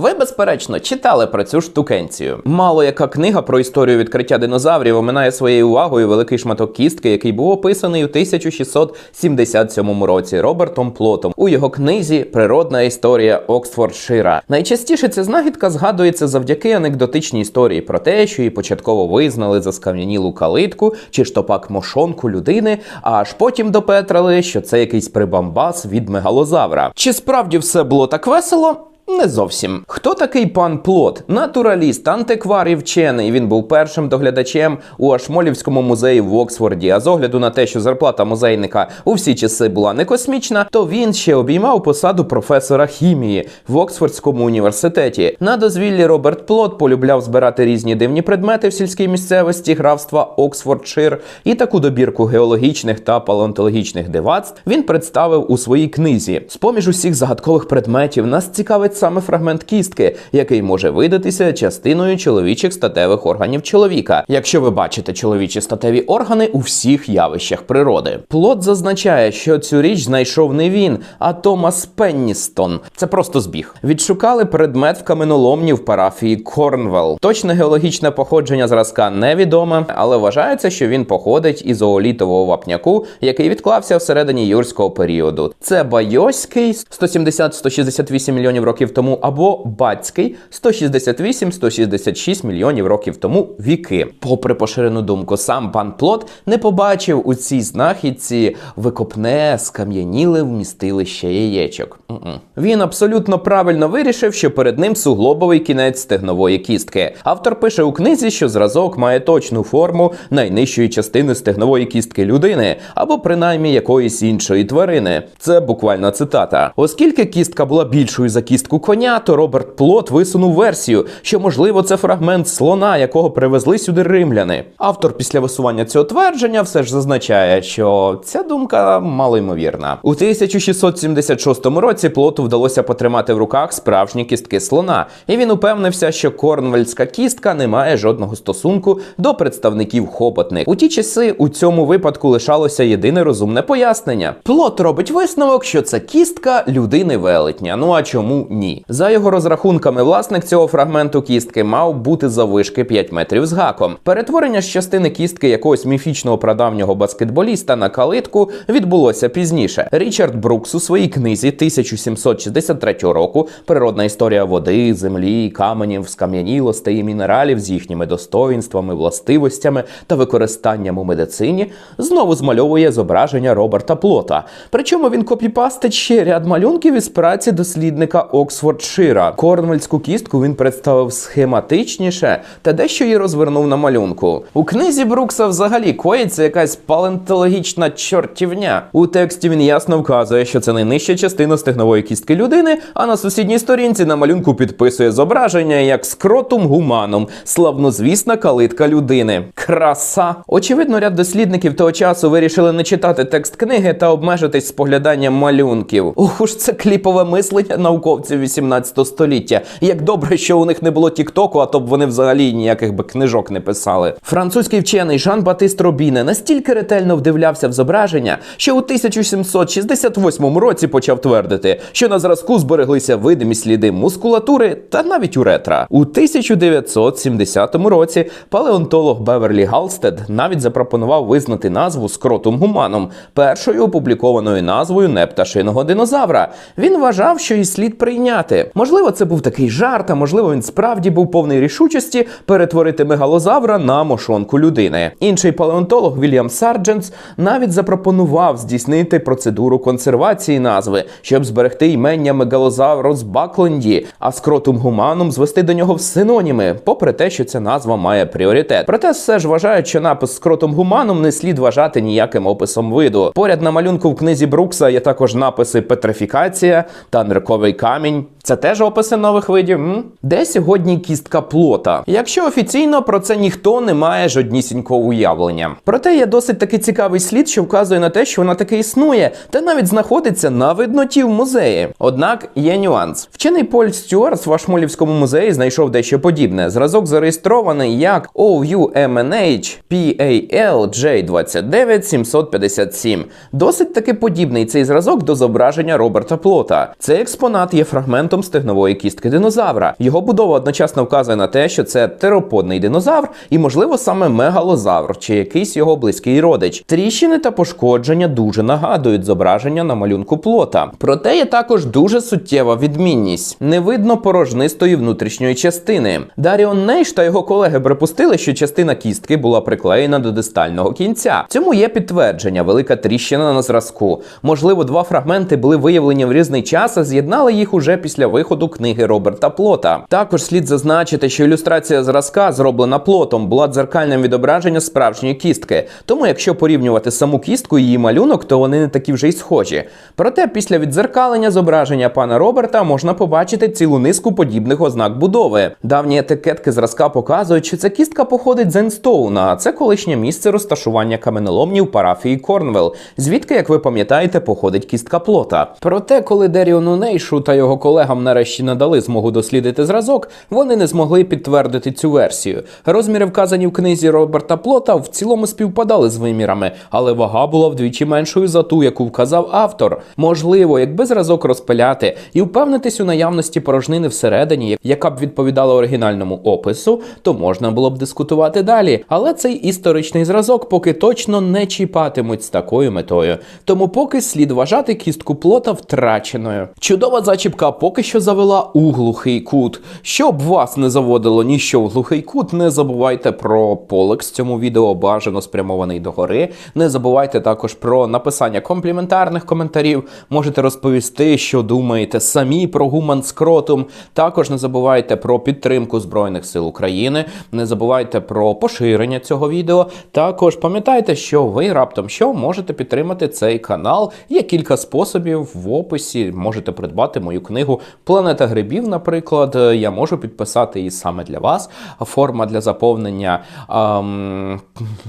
Ви, безперечно, читали про цю штукенцію. Мало яка книга про історію відкриття динозаврів оминає своєю увагою великий шматок кістки, який був описаний у 1677 році Робертом Плотом у його книзі Природна історія Оксфордшира. Найчастіше ця знахідка згадується завдяки анекдотичній історії про те, що її початково визнали за скам'янілу калитку чи штопак мошонку людини, а аж потім допетрали, що це якийсь прибамбас від мегалозавра. Чи справді все було так весело? Не зовсім. Хто такий пан Плот? Натураліст, антиквар і вчений. Він був першим доглядачем у Ашмолівському музеї в Оксфорді. А з огляду на те, що зарплата музейника у всі часи була не космічна, то він ще обіймав посаду професора хімії в Оксфордському університеті. На дозвіллі Роберт Плот полюбляв збирати різні дивні предмети в сільській місцевості графства Оксфордшир, і таку добірку геологічних та палеонтологічних дивацтв він представив у своїй книзі. З поміж усіх загадкових предметів нас цікавить саме фрагмент кістки, який може видатися частиною чоловічих статевих органів чоловіка, якщо ви бачите чоловічі статеві органи у всіх явищах природи. Плот зазначає, що цю річ знайшов не він, а Томас Пенністон. Це просто збіг. Відшукали предмет в каменоломні в парафії Корнвелл. Точне геологічне походження зразка невідоме, але вважається, що він походить із оолітового вапняку, який відклався всередині юрського періоду. Це Байоський 170-168 мільйонів років тому, або Бацький 168-166 мільйонів років тому віки. Попри поширену думку, сам пан Плот не побачив у цій знахідці викопне скам'яніле вмістилище яєчок. М-м. Він абсолютно правильно вирішив, що перед ним суглобовий кінець стегнової кістки. Автор пише у книзі, що зразок має точну форму найнижчої частини стегнової кістки людини, або принаймні якоїсь іншої тварини. Це буквально цитата. Оскільки кістка була більшою за кістку коня, то Роберт Плот висунув версію, що можливо це фрагмент слона, якого привезли сюди римляни. Автор після висування цього твердження все ж зазначає, що ця думка малоймовірна. У 1676 році плоту вдалося потримати в руках справжні кістки слона, і він упевнився, що корнвельська кістка не має жодного стосунку до представників хопотних. У ті часи у цьому випадку лишалося єдине розумне пояснення. Плот робить висновок, що це кістка людини велетня. Ну а чому ні? За його розрахунками, власник цього фрагменту кістки мав бути заввишки 5 метрів з гаком. Перетворення з частини кістки якогось міфічного прадавнього баскетболіста на калитку відбулося пізніше. Річард Брукс у своїй книзі 1763 року Природна історія води, землі, каменів, скам'янілостей і мінералів з їхніми достоїнствами, властивостями та використанням у медицині знову змальовує зображення Роберта Плота. Причому він копіпастить ще ряд малюнків із праці дослідника Оксфордшира. Корнвельську кістку він представив схематичніше та дещо її розвернув на малюнку. У книзі Брукса взагалі коїться якась палеонтологічна чортівня. У тексті він ясно вказує, що це найнижча частина стегнової кістки людини, а на сусідній сторінці на малюнку підписує зображення як скротум гуманум, славнозвісна калитка людини. Краса! Очевидно, ряд дослідників того часу вирішили не читати текст книги та обмежитись спогляданням малюнків. Ох уж це кліпове мислення науковців 18 століття. Як добре, що у них не було тіктоку, а то б вони взагалі ніяких би книжок не писали. Французький вчений Жан Батист Робіне настільки ретельно вдивлявся в зображення, що у 1768 році почав твердити, що на зразку збереглися видимі сліди мускулатури та навіть уретра. У 1970 році палеонтолог Беверлі Галстед навіть запропонував визнати назву скротум гуманом, першою опублікованою назвою непташиного динозавра. Він вважав, що її слід прийняти. Можливо, це був такий жарт, а можливо, він справді був повний рішучості перетворити мегалозавра на мошонку людини. Інший палеонтолог Вільям Сарджентс навіть запропонував здійснити процедуру консервації назви, щоб зберегти ймення мегалозавру з Бакленді, а скротум гуманум звести до нього в синоніми, попри те, що ця назва має пріоритет. Проте все ж вважають, що напис скротум гуманум не слід вважати ніяким описом виду. Поряд на малюнку в книзі Брукса є також написи петрифікація та нирковий камінь. um Це теж описи нових видів. М? Де сьогодні кістка плота? Якщо офіційно про це ніхто не має жоднісінького уявлення. Проте є досить таки цікавий слід, що вказує на те, що вона таки існує, та навіть знаходиться на видноті в музеї. Однак є нюанс. Вчений Поль Стюарт в Ашмолівському музеї знайшов дещо подібне. Зразок зареєстрований як OUMNH PAL J29757. Досить таки подібний цей зразок до зображення Роберта Плота. Цей експонат є фрагментом фрагментом стегнової кістки динозавра. Його будова одночасно вказує на те, що це тероподний динозавр і, можливо, саме мегалозавр чи якийсь його близький родич. Тріщини та пошкодження дуже нагадують зображення на малюнку плота. Проте є також дуже суттєва відмінність: не видно порожнистої внутрішньої частини. Даріон Нейш та його колеги припустили, що частина кістки була приклеєна до дистального кінця. Цьому є підтвердження, велика тріщина на зразку. Можливо, два фрагменти були виявлені в різний час, а з'єднали їх уже після виходу книги Роберта Плота. Також слід зазначити, що ілюстрація зразка, зроблена плотом, була дзеркальним відображенням справжньої кістки. Тому, якщо порівнювати саму кістку і її малюнок, то вони не такі вже й схожі. Проте після віддзеркалення зображення пана Роберта можна побачити цілу низку подібних ознак будови. Давні етикетки зразка показують, що ця кістка походить з Енстоуна, а це колишнє місце розташування каменоломнів парафії Корнвелл, звідки, як ви пам'ятаєте, походить кістка плота. Проте, коли Деріону Нейшу та його колегам нарешті надали змогу дослідити зразок, вони не змогли підтвердити цю версію. Розміри, вказані в книзі Роберта Плота, в цілому співпадали з вимірами, але вага була вдвічі меншою за ту, яку вказав автор. Можливо, якби зразок розпиляти і впевнитись у наявності порожнини всередині, яка б відповідала оригінальному опису, то можна було б дискутувати далі. Але цей історичний зразок поки точно не чіпатимуть з такою метою. Тому поки слід вважати кістку плота втраченою. Чудова зачіпка поки що завела у глухий кут. Щоб вас не заводило ніщо в глухий кут, не забувайте про полекс цьому відео бажано спрямований догори. Не забувайте також про написання компліментарних коментарів. Можете розповісти, що думаєте самі про гуман скротум. Також не забувайте про підтримку Збройних сил України. Не забувайте про поширення цього відео. Також пам'ятайте, що ви раптом що можете підтримати цей канал. Є кілька способів в описі. Можете придбати мою книгу Планета грибів, наприклад. Я можу підписати її саме для вас. Форма для заповнення ем,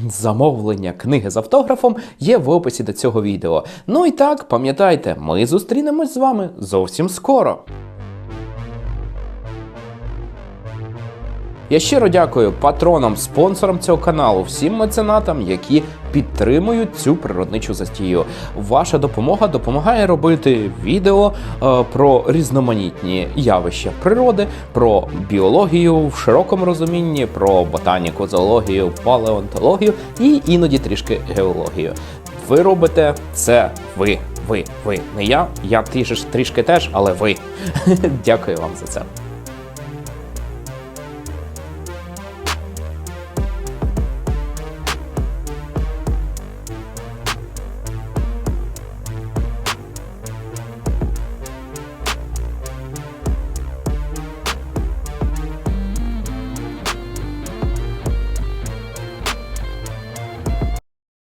замовлення книги з автографом є в описі до цього відео. Ну і так, пам'ятайте, ми зустрінемось з вами зовсім скоро. Я щиро дякую патронам, спонсорам цього каналу, всім меценатам, які підтримують цю природничу застію. Ваша допомога допомагає робити відео е, про різноманітні явища природи, про біологію в широкому розумінні, про ботаніку, зоологію, палеонтологію і іноді трішки геологію. Ви робите це ви. Ви, ви, не я. Я трішки, трішки теж, але ви. Дякую вам за це.